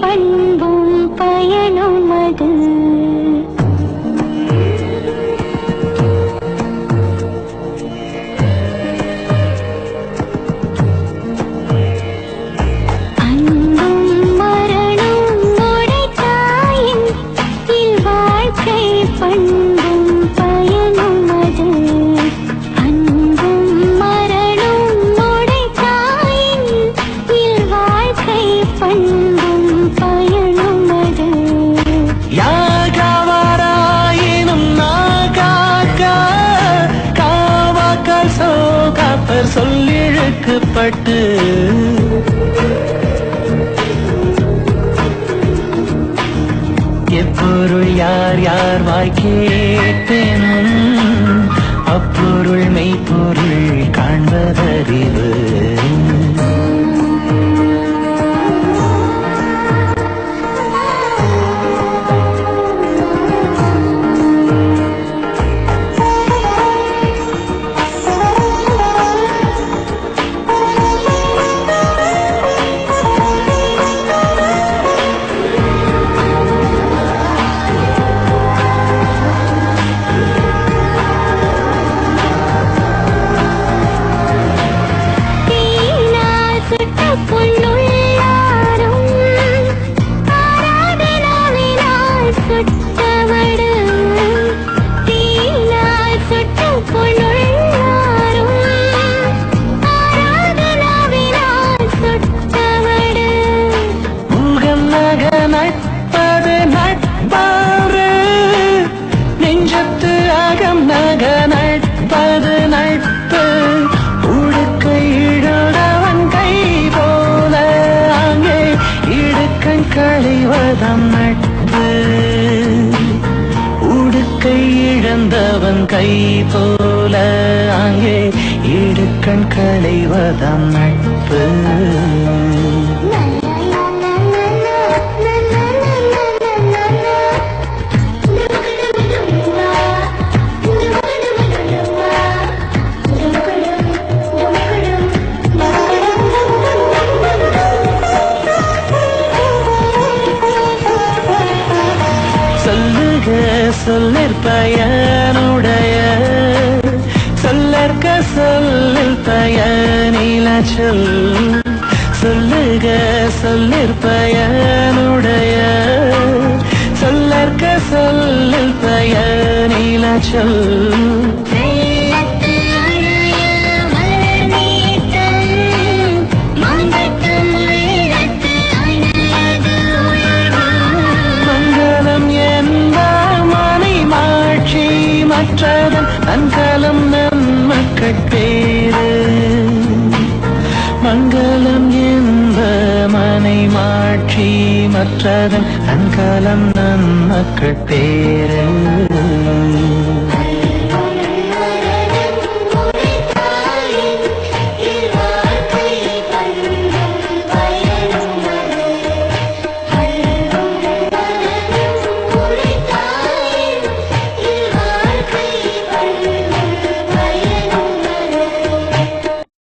欢迎 பட்டு எப்பொருள் யார் யார் வாய் கேட்டேனும்? அழிவதம் நட்பு உடுக்கை இழந்தவன் கை போல அங்கே இடுக்கண் களைவதம் நட்பு சொல்லிற் பயனுடைய. சொல்லற்க சொல்லில் பயனில சொல். சொல்லுக சொல்லிற் பயனுடைய. சொல்லற்க சொல்லில் பயனில சொல். மற்றதன் அன்கலம் நம் மக்கள் பேரு மங்களம் என்ப மனை மாற்றி மற்றதன் அன்கலம் நம் மக்கள் பேரு